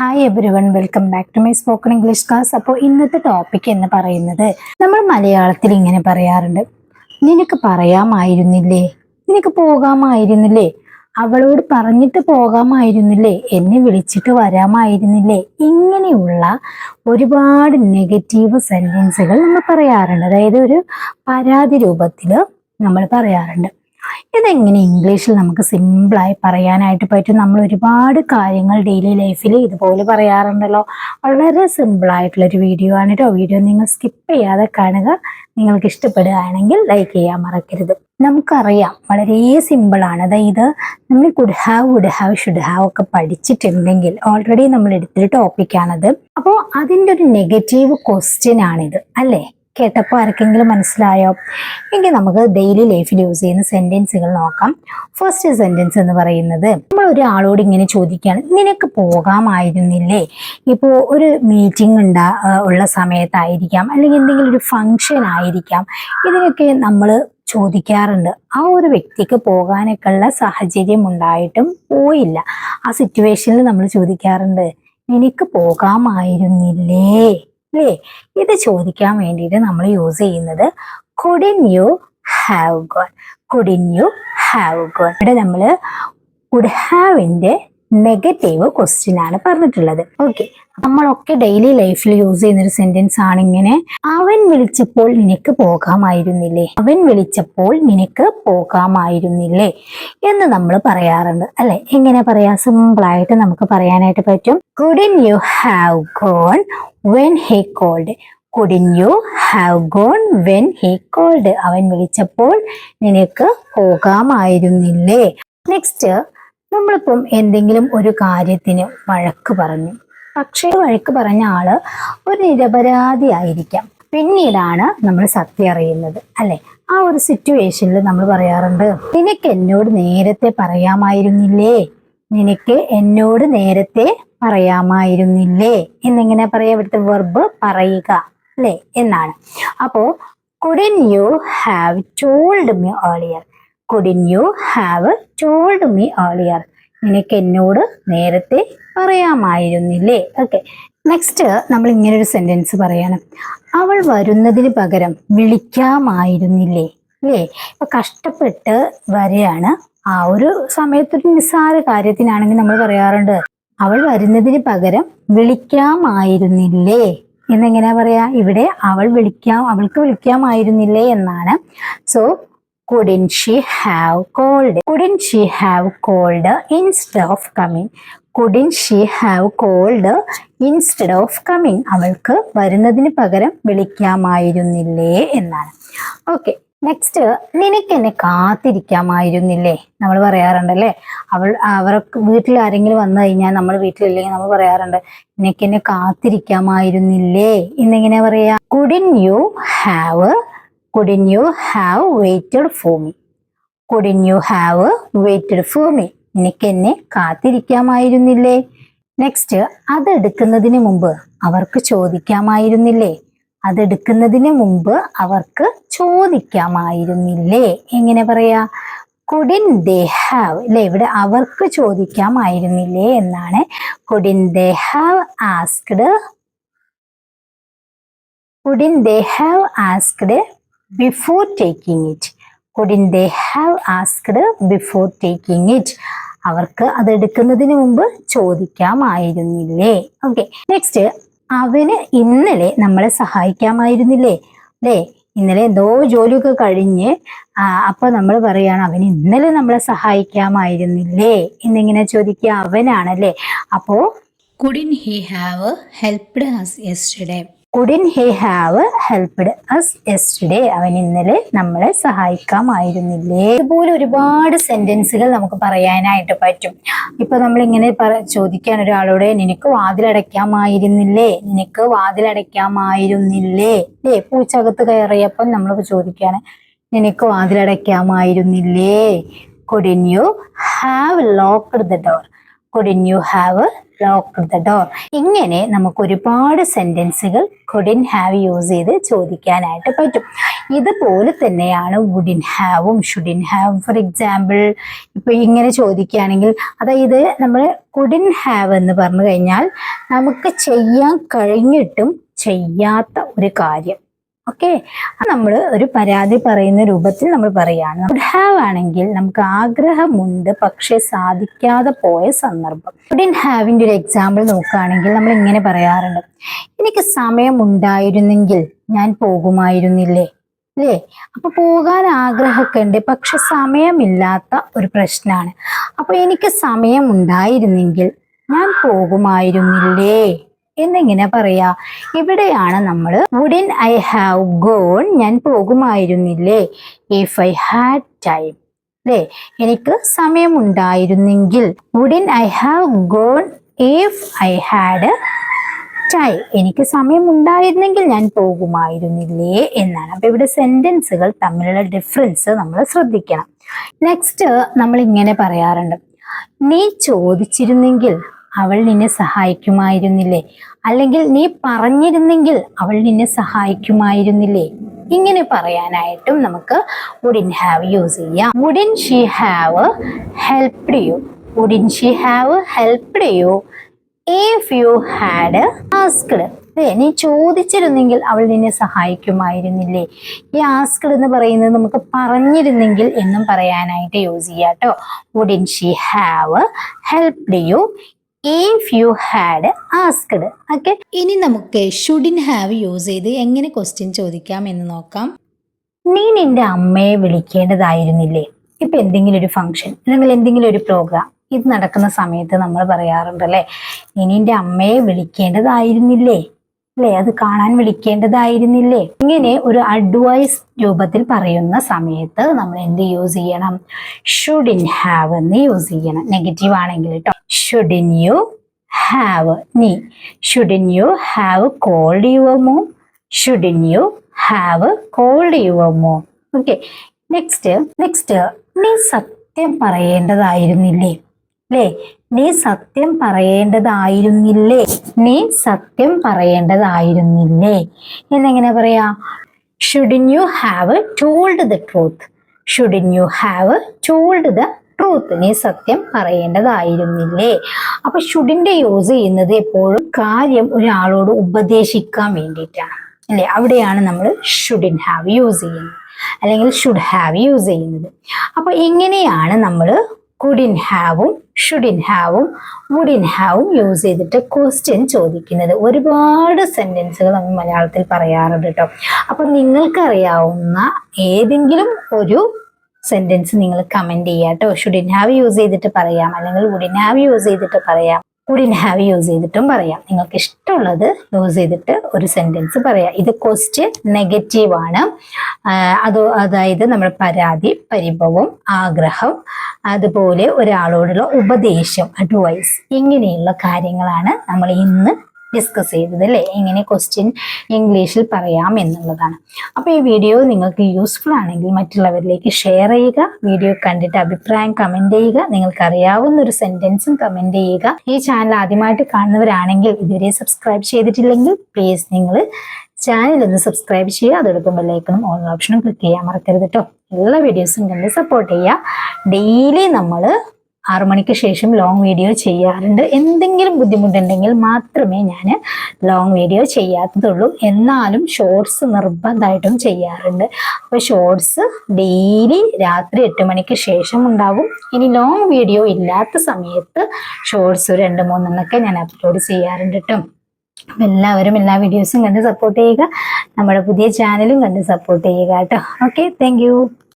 Hi everyone welcome back to my spoken English class അപ്പോൾ ഇന്നത്തെ topic എന്ന് പറയുന്നത് നമ്മൾ മലയാളത്തിൽ ഇങ്ങനെ പറയാറുണ്ട്. നിനക്ക് പറയാമായിരുന്നില്ലേ? നിനക്ക് പോകാമായിരുന്നില്ലേ? അവളോട് പറഞ്ഞിട്ട് പോകാമായിരുന്നില്ലേ? എന്നെ വിളിച്ചിട്ട് വരാമായിരുന്നില്ലേ? ഇങ്ങനെയുള്ള ഒരുപാട് നെഗറ്റീവ് സെന്റൻസുകൾ നമ്മൾ പറയാറുണ്ട്. അതായത് ഒരു പരാതി രൂപത്തിൽ നമ്മൾ പറയാറുണ്ട്. ഇതെങ്ങനെ ഇംഗ്ലീഷിൽ നമുക്ക് സിമ്പിളായി പറയാനായിട്ട് പറ്റും? നമ്മൾ ഒരുപാട് കാര്യങ്ങൾ ഡെയിലി ലൈഫിൽ ഇതുപോലെ പറയാറുണ്ടല്ലോ. വളരെ സിമ്പിളായിട്ടുള്ളൊരു വീഡിയോ ആണ് കേട്ടോ വീഡിയോ നിങ്ങൾ സ്കിപ്പ് ചെയ്യാതെ കാണുക. നിങ്ങൾക്ക് ഇഷ്ടപ്പെടുകയാണെങ്കിൽ ലൈക്ക് ചെയ്യാൻ മറക്കരുത്. നമുക്കറിയാം വളരെ സിമ്പിളാണ്. അതായത് നമ്മൾ could have would have should have ഒക്കെ പഠിച്ചിട്ടുണ്ടെങ്കിൽ ഓൾറെഡി നമ്മൾ എടുത്തൊരു ടോപ്പിക്കാണത് അപ്പോൾ അതിന്റെ ഒരു നെഗറ്റീവ് ക്വസ്റ്റ്യൻ ആണിത് അല്ലേ? കേട്ടപ്പോൾ ആർക്കെങ്കിലും മനസ്സിലായോ? എങ്കിൽ നമുക്ക് ഡെയിലി ലൈഫിൽ യൂസ് ചെയ്യുന്ന സെന്റൻസുകൾ നോക്കാം. ഫസ്റ്റ് സെന്റൻസ് എന്ന് പറയുന്നത് നമ്മൾ ഒരാളോട് ഇങ്ങനെ ചോദിക്കുകയാണ് നിനക്ക് പോകാമായിരുന്നില്ലേ? ഇപ്പോൾ ഒരു മീറ്റിംഗ് ഉണ്ടാ ഉള്ള സമയത്തായിരിക്കാം അല്ലെങ്കിൽ എന്തെങ്കിലും ഒരു ഫങ്ഷൻ ആയിരിക്കാം. ഇതിനൊക്കെ നമ്മൾ ചോദിക്കാറുണ്ട്. ആ ഒരു വ്യക്തിക്ക് പോകാനൊക്കെ ഉള്ള സാഹചര്യം ഉണ്ടായിട്ടും പോയില്ല. ആ സിറ്റുവേഷനിൽ നമ്മൾ ചോദിക്കാറുണ്ട് നിനക്ക് പോകാമായിരുന്നില്ലേ? അല്ലേ? ഇത് ചോദിക്കാൻ വേണ്ടിയിട്ട് നമ്മൾ യൂസ് ചെയ്യുന്നത് couldn't you have gone couldn't you have gone ഇവിടെ നമ്മൾ കുഡ് ഹാവിന്റെ നെഗറ്റീവ് ക്വസ്റ്റ്യൻ ആണ് പറഞ്ഞിട്ടുള്ളത്. ഓക്കെ നമ്മളൊക്കെ ഡെയിലി ലൈഫിൽ യൂസ് ചെയ്യുന്ന ഒരു സെന്റൻസ് ആണ് ഇങ്ങനെ അവൻ വിളിച്ചപ്പോൾ നിനക്ക് പോകാമായിരുന്നില്ലേ? അവൻ വിളിച്ചപ്പോൾ നിനക്ക് പോകാമായിരുന്നില്ലേ? എന്ന് നമ്മൾ പറയാറുണ്ട്. അല്ലെ? എങ്ങനെ പറയാ? സിമ്പിളായിട്ട് നമുക്ക് പറയാനായിട്ട് പറ്റും. Couldn't you have gone when he called couldn't you have gone when he called അവൻ വിളിച്ചപ്പോൾ നിനക്ക് പോകാമായിരുന്നില്ലേ? നെക്സ്റ്റ് നമ്മളിപ്പം എന്തെങ്കിലും ഒരു കാര്യത്തിന് വഴക്ക് പറഞ്ഞു. പക്ഷേ വഴക്ക് പറഞ്ഞ ആൾ ഒരു നിരപരാധി ആയിരിക്കാം പിന്നീടാണ് നമ്മൾ സത്യം അറിയുന്നത് അല്ലെ? ആ ഒരു സിറ്റുവേഷനിൽ നമ്മൾ പറയാറുണ്ട് നിനക്ക് എന്നോട് നേരത്തെ പറയാമായിരുന്നില്ലേ? നിനക്ക് എന്നോട് നേരത്തെ പറയാമായിരുന്നില്ലേ? എന്നിങ്ങനെ പറയാം. ഇവിടുത്തെ വെർബ് പറയുക അല്ലേ? എന്നാണ്. അപ്പോ couldn't you have told me earlier couldn't you have told me earlier നിനക്ക് എന്നോട് നേരത്തെ പറയാമായിരുന്നില്ലേ? ഓക്കെ നെക്സ്റ്റ് നമ്മൾ ഇങ്ങനെ ഒരു സെന്റൻസ് പറയണം. അവൾ വരുന്നതിന് പകരം വിളിക്കാമായിരുന്നില്ലേ? അല്ലേ ഇപ്പം കഷ്ടപ്പെട്ട് വരികയാണ്. ആ ഒരു സമയത്തൊരു നിസ്സാര കാര്യത്തിനാണെങ്കിൽ നമ്മൾ പറയാറുണ്ട്. അവൾ വരുന്നതിന് പകരം വിളിക്കാമായിരുന്നില്ലേ? എന്നെങ്ങനെയാ പറയാ? ഇവിടെ അവൾ വിളിക്കാം അവൾക്ക് വിളിക്കാമായിരുന്നില്ലേ എന്നാണ്. So couldn't she have called couldn't she have called instead of coming couldn't she have called instead of coming അവൾക്ക് വരുന്നതിന് പകരം വിളിക്കാമായിരുന്നില്ലേ എന്നാണ്. ഓക്കെ നെക്സ്റ്റ് നിനക്ക് എന്നെ കാത്തിരിക്കാമായിരുന്നില്ലേ? നമ്മൾ പറയാറുണ്ടല്ലേ? അവൾ അവർക്ക് വീട്ടിൽ ആരെങ്കിലും വന്നു കഴിഞ്ഞാൽ നമ്മൾ വീട്ടിലില്ലെങ്കിൽ നമ്മൾ പറയാറുണ്ട് നിനക്ക് എന്നെ കാത്തിരിക്കാമായിരുന്നില്ലേ? എന്നിങ്ങനെ പറയാ. Couldn't you have couldn't you have waited for me couldn't you have waited for me നിനക്ക് എന്നെ കാത്തിരിക്കാമായിരുന്നില്ലേ നെക്സ്റ്റ് അതെടുക്കുന്നതിന് മുമ്പ് അവർക്ക് ചോദിക്കാമായിരുന്നില്ലേ? അതെടുക്കുന്നതിന് മുമ്പ് അവർക്ക് ചോദിക്കാമായിരുന്നില്ലേ? എങ്ങനെ പറയാ? കുഡിൻ ദേ ഹാവ് അല്ലെ ഇവിടെ അവർക്ക് ചോദിക്കാമായിരുന്നില്ലേ എന്നാണ് couldn't they have asked couldn't they have asked before taking it couldn't they have asked before taking it അവർക്ക് അത് എടുക്കുന്നതിന് മുമ്പ് ചോദിക്കാമായിരുന്നില്ലേ? ഓക്കെ നെക്സ്റ്റ് അവന് ഇന്നലെ നമ്മളെ സഹായിക്കാമായിരുന്നില്ലേ? അല്ലേ ഇന്നലെ എന്തോ ജോലിയൊക്കെ കഴിഞ്ഞ് അപ്പൊ നമ്മൾ പറയാണ് അവന് ഇന്നലെ നമ്മളെ സഹായിക്കാമായിരുന്നില്ലേ? എന്നിങ്ങനെ ചോദിക്കുക അവനാണല്ലേ? അപ്പോ couldn't he have helped us yesterday? Couldn't he have helped us yesterday അവൻ ഇന്നലെ നമ്മളെ സഹായിക്കാമായിരുന്നില്ലേ? ഇതുപോലെ ഒരുപാട് സെന്റൻസുകൾ നമുക്ക് പറയാനായിട്ട് പറ്റും. ഇപ്പൊ നമ്മൾ ഇങ്ങനെ ചോദിക്കാൻ ഒരാളോട് നിനക്ക് വാതിലടയ്ക്കാമായിരുന്നില്ലേ? നിനക്ക് വാതിലടയ്ക്കാമായിരുന്നില്ലേ? അല്ലേ പൂച്ചകത്ത് കയറിയപ്പം നമ്മൾ ചോദിക്കാണ് നിനക്ക് വാതിലടയ്ക്കാമായിരുന്നില്ലേ? Couldn't you have locked the door couldn't you have lock the door ഇങ്ങനെ നമുക്ക് ഒരുപാട് സെന്റൻസുകൾ കുഡിൻ ഹാവ് യൂസ് ചെയ്ത് ചോദിക്കാനായിട്ട് പറ്റും. ഇതുപോലെ തന്നെയാണ് വുഡിൻ ഹാവും ഷുഡിൻ ഹാവും ഫോർ എക്സാമ്പിൾ ഇപ്പൊ ഇങ്ങനെ ചോദിക്കുകയാണെങ്കിൽ അതായത് നമ്മൾ കുഡിൻ ഹാവ് എന്ന് പറഞ്ഞു കഴിഞ്ഞാൽ നമുക്ക് ചെയ്യാൻ കഴിഞ്ഞിട്ടും ചെയ്യാത്ത ഒരു കാര്യം. ഓക്കെ നമ്മൾ ഒരു പരാതി പറയുന്ന രൂപത്തിൽ നമ്മൾ പറയുകയാണ്. ഹാവ് ആണെങ്കിൽ നമുക്ക് ആഗ്രഹമുണ്ട് പക്ഷേ സാധിക്കാതെ പോയ സന്ദർഭം. വുഡിൻ ഹാവിന്റെ ഒരു എക്സാമ്പിൾ നോക്കുകയാണെങ്കിൽ നമ്മൾ ഇങ്ങനെ പറയാറുണ്ട്. എനിക്ക് സമയമുണ്ടായിരുന്നെങ്കിൽ ഞാൻ പോകുമായിരുന്നില്ലേ? അല്ലേ? അപ്പൊ പോകാൻ ആഗ്രഹമൊക്കെ ഉണ്ട് പക്ഷെ സമയമില്ലാത്ത ഒരു പ്രശ്നമാണ്. അപ്പൊ എനിക്ക് സമയം ഉണ്ടായിരുന്നെങ്കിൽ ഞാൻ പോകുമായിരുന്നില്ലേ? എന്നിങ്ങനെ പറയാ ഇവിടെയാണ് നമ്മൾ വുഡിൻ ഐ ഹാവ് ഗോൺ ഞാൻ പോകുമായിരുന്നില്ലേ? ഇഫ് ഐ ഹാഡ് ടൈം അല്ലേ എനിക്ക് സമയമുണ്ടായിരുന്നെങ്കിൽ wouldn't I have gone if I had time എനിക്ക് സമയമുണ്ടായിരുന്നെങ്കിൽ ഞാൻ പോകുമായിരുന്നില്ലേ എന്നാണ്. അപ്പൊ ഇവിടെ സെന്റൻസുകൾ തമ്മിലുള്ള ഡിഫറൻസ് നമ്മൾ ശ്രദ്ധിക്കണം. നെക്സ്റ്റ് നമ്മൾ ഇങ്ങനെ പറയാറുണ്ട്. നീ ചോദിച്ചിരുന്നെങ്കിൽ അവൾ നിന്നെ സഹായിക്കുമായിരുന്നില്ലേ? അല്ലെങ്കിൽ നീ പറഞ്ഞിരുന്നെങ്കിൽ അവൾ നിന്നെ സഹായിക്കുമായിരുന്നില്ലേ? ഇങ്ങനെ പറയാനായിട്ടും നമുക്ക് വുഡിൻ ഹാവ് യൂസ് ചെയ്യാം. Wouldn't she have helped you wouldn't she have helped you if you had asked നീ ചോദിച്ചിരുന്നെങ്കിൽ അവൾ നിന്നെ സഹായിക്കുമായിരുന്നില്ലേ? ഈ ആസ്ക്ഡ് എന്ന് പറയുന്നത് നമുക്ക് പറഞ്ഞിരുന്നെങ്കിൽ എന്നും പറയാനായിട്ട് യൂസ് ചെയ്യാം കേട്ടോ wouldn't she have helped you if you had asked okay ഇനി നമുക്ക് ഷുഡിൻ ഹാവ് യൂസ് ചെയ്ത് എങ്ങനെ ക്വസ്റ്റ്യൻ ചോദിക്കാം എന്ന് നോക്കാം. നീ നിന്റെ അമ്മയെ വിളിക്കേണ്ടതായിരുന്നില്ലേ? ഇപ്പൊ എന്തെങ്കിലും ഒരു ഫംഗ്ഷൻ അല്ലെങ്കിൽ എന്തെങ്കിലും ഒരു പ്രോഗ്രാം ഇത് നടക്കുന്ന സമയത്ത് നമ്മൾ പറയാറുണ്ടല്ലേ? നീ നിന്റെ അമ്മയെ വിളിക്കേണ്ടതായിരുന്നില്ലേ? അല്ലേ? അത് കാണാൻ വിളിക്കേണ്ടതായിരുന്നില്ലേ? ഇങ്ങനെ ഒരു അഡ്വൈസ് രൂപത്തിൽ പറയുന്ന സമയത്ത് നമ്മൾ എന്ത് യൂസ് ചെയ്യണം? ഷുഡിൻ ഹാവ് എന്ന് യൂസ് ചെയ്യണം. നെഗറ്റീവ് ആണെങ്കിൽ കേട്ടോ ഷുഡിൻ യു ഹാവ് നീ shouldn't you have called your mom shouldn't you have called your mom okay next next നീ സത്യം പറയേണ്ടതായിരുന്നില്ലേ? അല്ലേ നീ സത്യം പറയേണ്ടതായിരുന്നില്ലേ? നീ സത്യം പറയേണ്ടതായിരുന്നില്ലേ? എന്നെങ്ങനെ പറയാ? Shouldn't you have told the truth shouldn't you have told the truth നീ സത്യം പറയേണ്ടതായിരുന്നില്ലേ? അപ്പൊ ഷുഡിന്റെ യൂസ് ചെയ്യുന്നത് എപ്പോഴും കാര്യം ഒരാളോട് ഉപദേശിക്കാൻ വേണ്ടിയിട്ടാണ്. അല്ലേ? അവിടെയാണ് നമ്മൾ ഷുഡിൻ ഹാവ് യൂസ് ചെയ്യുന്നത്. അല്ലെങ്കിൽ ഷുഡ് ഹാവ് യൂസ് ചെയ്യുന്നത്. അപ്പൊ എങ്ങനെയാണ് നമ്മൾ കുഡിൻ ഹാവും ഷുഡിൻ ഹാവും വുഡിൻ ഹാവും യൂസ് ചെയ്തിട്ട് ക്വസ്റ്റ്യൻ ചോദിക്കുന്നത്. ഒരുപാട് സെന്റൻസുകൾ നമ്മൾ മലയാളത്തിൽ പറയാറുണ്ട് കേട്ടോ അപ്പം നിങ്ങൾക്കറിയാവുന്ന ഏതെങ്കിലും ഒരു സെന്റൻസ് നിങ്ങൾ കമന്റ് ചെയ്യാം കേട്ടോ ഷുഡിൻ ഹാവ് യൂസ് ചെയ്തിട്ട് പറയാം. അല്ലെങ്കിൽ വുഡിൻ ഹാവ് യൂസ് ചെയ്തിട്ട് പറയാം. വുഡിൻ ഹാവ് യൂസ് ചെയ്തിട്ടും പറയാം. നിങ്ങൾക്ക് ഇഷ്ടമുള്ളത് യൂസ് ചെയ്തിട്ട് ഒരു സെന്റൻസ് പറയാം. ഇത് ക്വസ്റ്റ്യൻ ആണ്. അത് അതായത് നമ്മൾ പരാതി പരിഭവം ആഗ്രഹം അതുപോലെ ഒരാളോടുള്ള ഉപദേശം അഡ്വൈസ് ഇങ്ങനെയുള്ള കാര്യങ്ങളാണ് നമ്മൾ ഇന്ന് ഡിസ്കസ് ചെയ്തത് അല്ലേ എങ്ങനെ ക്വസ്റ്റ്യൻ ഇംഗ്ലീഷിൽ പറയാം എന്നുള്ളതാണ്. അപ്പോൾ ഈ വീഡിയോ നിങ്ങൾക്ക് യൂസ്ഫുൾ ആണെങ്കിൽ മറ്റുള്ളവരിലേക്ക് ഷെയർ ചെയ്യുക വീഡിയോ കണ്ടിട്ട് അഭിപ്രായം കമന്റ് ചെയ്യുക നിങ്ങൾക്ക് അറിയാവുന്ന ഒരു സെന്റൻസും കമന്റ് ചെയ്യുക. ഈ ചാനൽ ആദ്യമായിട്ട് കാണുന്നവരാണെങ്കിൽ ഇതുവരെ സബ്സ്ക്രൈബ് ചെയ്തിട്ടില്ലെങ്കിൽ പ്ലീസ് നിങ്ങൾ ചാനൽ ഒന്ന് സബ്സ്ക്രൈബ് ചെയ്യുക. അതോടൊപ്പം ബെല്ലൈക്കണും ഓൺ ഓപ്ഷനും ക്ലിക്ക് ചെയ്യാൻ മറക്കരുത് കേട്ടോ എല്ലാ വീഡിയോസും കണ്ട് സപ്പോർട്ട് ചെയ്യുക. ഡെയിലി നമ്മൾ ആറു മണിക്ക് ശേഷം ലോങ് വീഡിയോ ചെയ്യാറുണ്ട്. എന്തെങ്കിലും ബുദ്ധിമുട്ടുണ്ടെങ്കിൽ മാത്രമേ ഞാൻ ലോങ് വീഡിയോ ചെയ്യാത്തതുള്ളൂ. എന്നാലും ഷോർട്സ് നിർബന്ധമായിട്ടും ചെയ്യാറുണ്ട്. അപ്പോൾ ഷോർട്സ് ഡെയിലി രാത്രി എട്ട് മണിക്ക് ശേഷം ഉണ്ടാകും ഇനി ലോങ് വീഡിയോ ഇല്ലാത്ത സമയത്ത് ഷോർട്സ് രണ്ട് മൂന്നെണ്ണമൊക്കെ ഞാൻ അപ്ലോഡ് ചെയ്യാറുണ്ട് കേട്ടോ എല്ലാവരും എല്ലാ വീഡിയോസും കണ്ട് സപ്പോർട്ട് ചെയ്യുക. നമ്മുടെ പുതിയ ചാനലും കണ്ട് സപ്പോർട്ട് ചെയ്യുക കേട്ടോ ഓക്കെ താങ്ക്